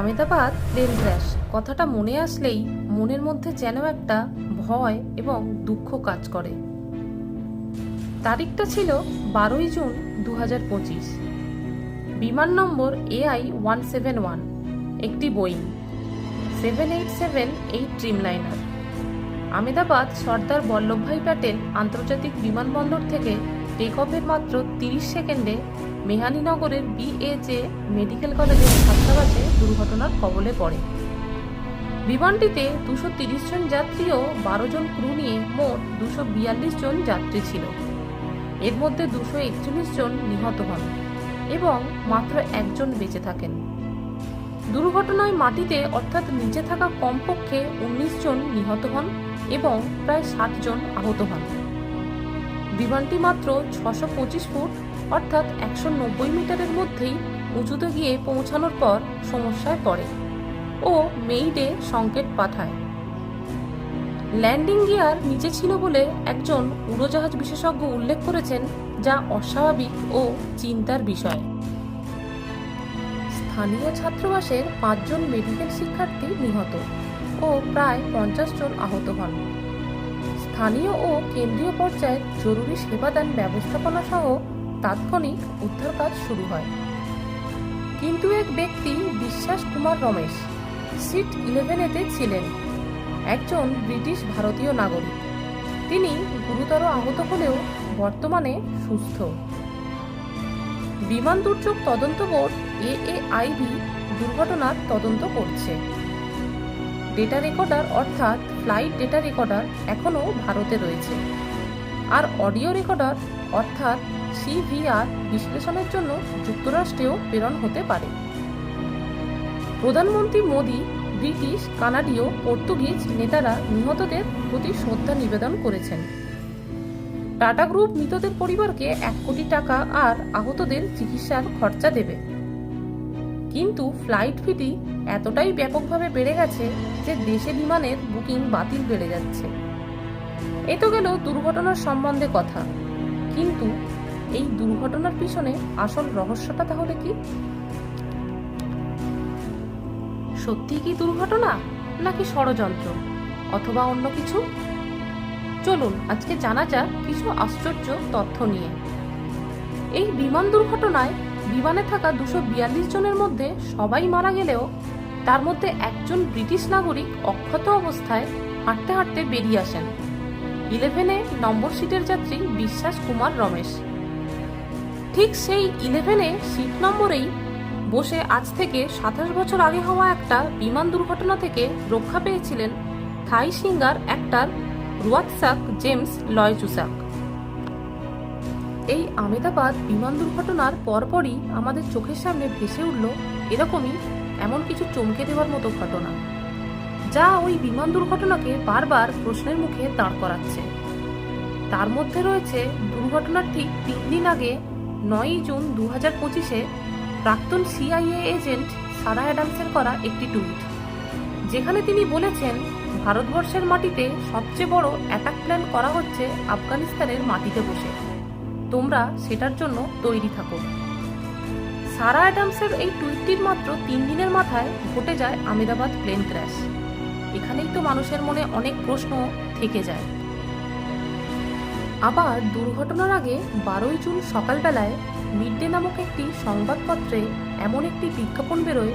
Ahmedabad plane crash কথাটা মনে আসলেই মনের মধ্যে যেন একটা ভয় এবং দুঃখ কাজ করে। তারিখটা ছিল বারোই জুন দু বিমান নম্বর এআই ওয়ান সেভেন ওয়ান, একটি Boeing. Seven eight seven eight Dreamliner Ahmedabad Sardar Vallabhbhai Patel আন্তর্জাতিক বিমানবন্দর থেকে টেক অফের মাত্র তিরিশ সেকেন্ডে মেহানীনগরের বিএজে মেডিকেল কলেজের ছাত্রাবাসে দুর্ঘটনার কবলে পড়ে। বিমানটিতে দুশো তিরিশ জন যাত্রী ও বারো জন ক্রু নিয়ে মোট দুশো বিয়াল্লিশ জন যাত্রী ছিল। এর মধ্যে দুশো একচল্লিশ জন নিহত হন এবং মাত্র একজন বেঁচে থাকেন। দুর্ঘটনায় মাটিতে অর্থাৎ নিচে থাকা কমপক্ষে উনিশ জন নিহত হন এবং প্রায় ষাট জন আহত হন। বিমানটি মাত্র ছশো পঁচিশ ফুট অর্থাৎ একশো নব্বই মিটারের মধ্যেই উঁচুতে গিয়ে পৌঁছানোর পর সমস্যায় পড়ে। ও মেইডে সংকেত পাঠায়। ল্যান্ডিং গিয়ার নিচে ছিল বলে একজন উড়োজাহাজ বিশেষজ্ঞ উল্লেখ করেছেন, যা অস্বাভাবিক ও চিন্তার বিষয়। স্থানীয় ছাত্রাবাসের পাঁচজন মেডিকেল শিক্ষার্থী নিহত ও প্রায় পঞ্চাশ জন আহত হন। স্থানীয় ও কেন্দ্রীয় পর্যায়ে জরুরি সেবাদান ব্যবস্থাপনা সহ তাৎক্ষণিক উদ্ধার কাজ শুরু হয়। কিন্তু এক ব্যক্তি বিশ্বাস কুমার রমেশ, সিট ইলেভেনেতে ছিলেন, একজন ব্রিটিশ ভারতীয় নাগরিক। তিনি গুরুতর আহত হলেও বর্তমানে সুস্থ। বিমান দুর্যোগ তদন্ত বোর্ড এএআইবি দুর্ঘটনার তদন্ত করছে। ডেটা রেকর্ডার অর্থাৎ ফ্লাইট ডেটা রেকর্ডার এখনও ভারতে রয়েছে। আর অডিও রেকর্ডার অর্থাৎ সিভিআর বিশ্লেষণের জন্য যুক্তরাষ্ট্রেও প্রেরণ হতে পারে। প্রধানমন্ত্রী মোদী, ব্রিটিশ, কানাডীয়, পর্তুগিজ নেতারা নিহতদের প্রতি শ্রদ্ধা নিবেদন করেছেন। টাটা গ্রুপ মৃতদের পরিবারকে এক কোটি টাকা আর আহতদের চিকিৎসার খরচা দেবে। কিন্তু ফ্লাইট ফিটি এতটাই ব্যাপকভাবে বেড়ে গেছে যে দেশে বিমানের বুকিং বাতিল বেড়ে যাচ্ছে। এ তো গেল দুর্ঘটনার সম্বন্ধে কথা। কিন্তু এই দুর্ঘটনার পিছনে আসল রহস্যটা তাহলে কি? সত্যি কি দুর্ঘটনা? নাকি ষড়যন্ত্র? অথবা অন্য কিছু? চলুন, আজকে জানা যাক কিছু আশ্চর্য তথ্য নিয়ে। এই বিমান দুর্ঘটনায় বিমানে থাকা দুশো বিয়াল্লিশ জনের মধ্যে সবাই মারা গেলেও তার মধ্যে একজন ব্রিটিশ নাগরিক অক্ষত অবস্থায় হাঁটতে হাঁটতে বেরিয়ে আসেন। ইলেভেনে নম্বর সিটের যাত্রী বিশ্বাস কুমার রমেশ। ঠিক সেই ইলেভেনে সিট নম্বরেই বসে আজ থেকে সাতাশ বছর আগে হওয়া একটা বিমান দুর্ঘটনা থেকে রক্ষা পেয়েছিলেন Thai singer actor Ruangsak James Loychusak এই আমেদাবাদ বিমান দুর্ঘটনার পরপরই আমাদের চোখের সামনে ভেসে উঠল এরকমই এমন কিছু চমকে দেওয়ার মতো ঘটনা, যা ওই বিমান দুর্ঘটনাকে বারবার প্রশ্নের মুখে দাঁড় করাচ্ছে। তার মধ্যে রয়েছে দুর্ঘটনার ঠিক তিন দিন আগে নয়ই জুন দু হাজার পঁচিশে প্রাক্তন সিআইএ এজেন্ট সারা অ্যাডামসের করা একটি টুইট, যেখানে তিনি বলেছেন, ভারতবর্ষের মাটিতে সবচেয়ে বড় অ্যাটাক প্ল্যান করা হচ্ছে আফগানিস্তানের মাটিতে বসে। তোমরা সেটার জন্য তৈরি থাকো। সারা অ্যাডামসের এই টুইটটির মাত্র তিন দিনের মাথায় ঘটে যায় আমেদাবাদ প্লেন ক্র্যাশ। এখানেই তো মানুষের মনে অনেক প্রশ্ন থেকে যায়। আবার দুর্ঘটনার আগে বারোই জুন সকালবেলায় মিড ডে নামক একটি সংবাদপত্রে এমন একটি বিজ্ঞাপন বেরোয়,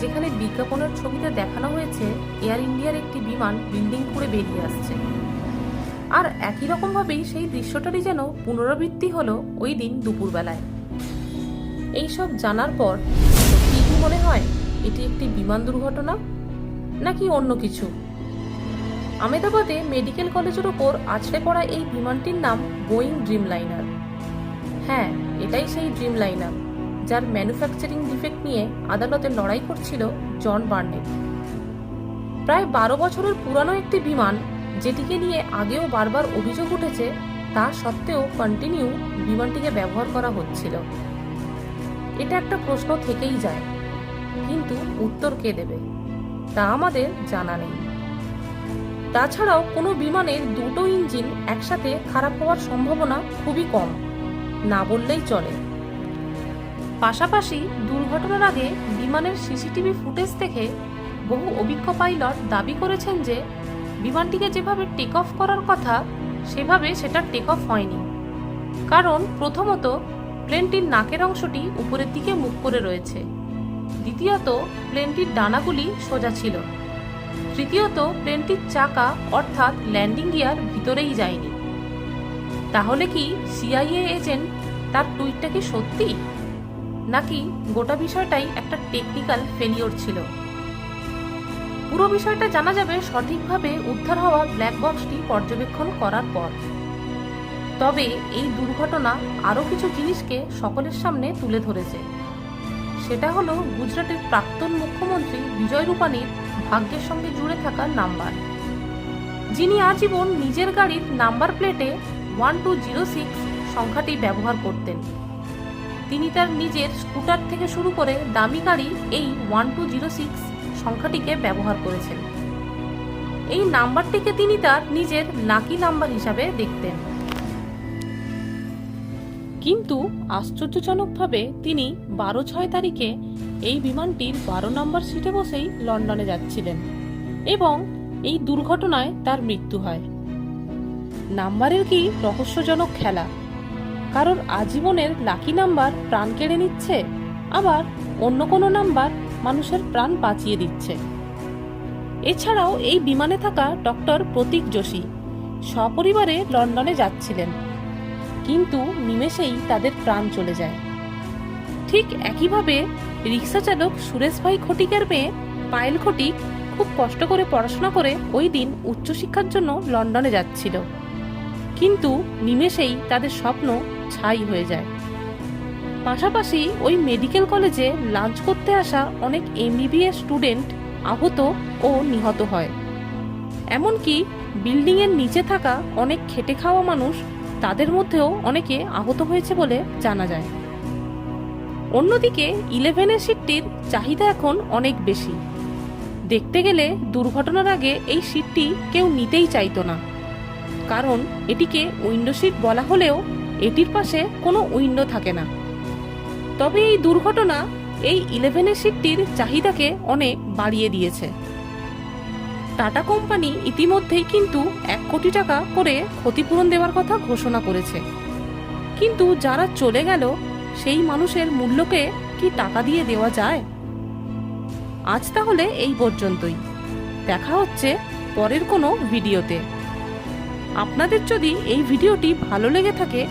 যেখানে বিজ্ঞাপনের ছবিতে দেখানো হয়েছে এয়ার ইন্ডিয়ার একটি বিমান বিল্ডিং করে বেরিয়ে আসছে। আর একই রকমভাবেই সেই দৃশ্যটারই যেন পুনরাবৃত্তি হলো ওই দিন দুপুরবেলায়। এইসব জানার পর কি মনে হয়, এটি একটি বিমান দুর্ঘটনা নাকি অন্য কিছু? আমেদাবাদে মেডিকেল কলেজের ওপর আছড়ে পড়া এই বিমানটির নাম বোয়িং ড্রিমলাইনার। হ্যাঁ এটাই সেই ড্রিমলাইনার, যার ম্যানুফ্যাকচারিং ডিফেক্ট নিয়ে আদালতে লড়াই করছিল জন বার্নেট। প্রায় বারো বছরের পুরানো একটি বিমান, যেটিকে নিয়ে আগেও বারবার অভিযোগ উঠেছে, তা সত্ত্বেও কন্টিনিউ বিমানটিকে ব্যবহার করা হচ্ছিল। এটা একটা প্রশ্ন থেকেই যায়, কিন্তু উত্তর কে দেবে, তা আমাদের জানা নেই। তাছাড়াও কোনো বিমানের দুটো ইঞ্জিন একসাথে খারাপ হওয়ার সম্ভাবনা খুবই কম। না বললেই চলে। পাশাপাশি দুর্ঘটনার আগে বিমানের সিসিটিভি ফুটেজ দেখে বহু অভিজ্ঞ পাইলট দাবি করেছেন যে, বিমানটিকে যেভাবে টেক অফ করার কথা, সেভাবে সেটা টেক অফ হয়নি। কারণ প্রথমত, প্লেনটির নাকের অংশটি উপরের দিকে মুখ করে রয়েছে। দ্বিতীয়ত, প্লেনটির ডানাগুলি সোজা ছিল। তৃতীয়ত প্লেনটির চাকা অর্থাৎ ল্যান্ডিং গিয়ার ভিতরেই যায়নি। তাহলে কি সিআইএ এজেন্ট তার টুইটটা কি সত্যি? নাকি গোটা বিষয়টাই একটা টেকনিক্যাল ফেলিওর ছিল? পুরো বিষয়টা জানা যাবে সঠিকভাবে উদ্ধার হওয়া ব্ল্যাক বক্সটি পর্যবেক্ষণ করার পর। তবে এই দুর্ঘটনা আরও কিছু জিনিসকে সকলের সামনে তুলে ধরেছে। সেটা হলো গুজরাটের প্রাক্তন মুখ্যমন্ত্রী বিজয় রূপানীর ভাগ্যের সঙ্গে জুড়ে থাকা নাম্বার। যিনি আজীবন নিজের গাড়ির নাম্বার প্লেটে ওয়ান টু জিরো সিক্স সংখ্যাটি ব্যবহার করতেন। তিনি তার নিজের স্কুটার থেকে শুরু করে দামি গাড়ি এই ওয়ান টু জিরো সিক্স সংখ্যাটিকে ব্যবহার করেছেন। এই নাম্বারটিকে তিনি তার নিজের লাকি নাম্বার হিসাবে দেখতেন। কিন্তু আশ্চর্যজনকভাবে তিনি বারো ছয় তারিখে এই বিমানটির বারো নম্বর সিটে বসেই লন্ডনে যাচ্ছিলেন এবং এই দুর্ঘটনায় তার মৃত্যু হয়। নাম্বারের কি রহস্যজনক খেলা? কারোর আজীবনের লাকি নাম্বার প্রাণ কেড়ে নিচ্ছে, আবার অন্য কোনো নাম্বার মানুষের প্রাণ বাঁচিয়ে দিচ্ছে। এছাড়াও এই বিমানে থাকা ডক্টর প্রতীক যোশী সপরিবারে লন্ডনে যাচ্ছিলেন। কিন্তু নিমেষেই তাদের প্রাণ চলে যায়। ঠিক একইভাবে রিক্সা চালক সুরেশ ভাই খটিকের মেয়ে পায়েল খটিক খুব কষ্ট করে পড়াশোনা করে ওই দিন উচ্চশিক্ষার জন্য লন্ডনে যাচ্ছিল। কিন্তু নিমেষেই তাদের স্বপ্ন ছাই হয়ে যায়। পাশাপাশি ওই মেডিকেল কলেজে লাঞ্চ করতে আসা অনেক এমবিবিএস স্টুডেন্ট আহত ও নিহত হয়। এমনকি বিল্ডিংয়ের নিচে থাকা অনেক খেটে খাওয়া মানুষ তাদের মধ্যেও অনেকে আহত হয়েছে বলে জানা যায়। অন্যদিকে ইলেভেনের সিটটির চাহিদা এখন অনেক বেশি। দেখতে গেলে দুর্ঘটনার আগে এই সিটটি কেউ নিতেই চাইতো না। কারণ এটিকে উইন্ডো সিট বলা হলেও এটির পাশে কোনো উইন্ডো থাকে না। তবে এই দুর্ঘটনা এই ইলেভেনের সিটটির চাহিদাকে অনেক বাড়িয়ে দিয়েছে। টাটা কোম্পানি ইতিমধ্যেই কিন্তু এক কোটি টাকা করে ক্ষতিপূরণ দেওয়ার কথা ঘোষণা করেছে। কিন্তু যারা চলে গেল, সেই মানুষের মূল্যকে কি টাকা দিয়ে দেওয়া যায়? আজ তাহলে এই পর্যন্তই। দেখা হচ্ছে পরের কোনো ভিডিওতে। আপনাদের যদি এই ভিডিওটি ভালো লেগে থাকে,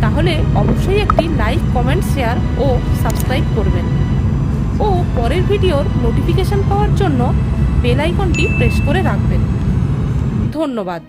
তাহলে অবশ্যই একটি লাইক, কমেন্ট, শেয়ার ও সাবস্ক্রাইব করবেন। ও পরের ভিডিওর নোটিফিকেশান পাওয়ার জন্য বেল আইকনটি প্রেস করে রাখবেন। ধন্যবাদ।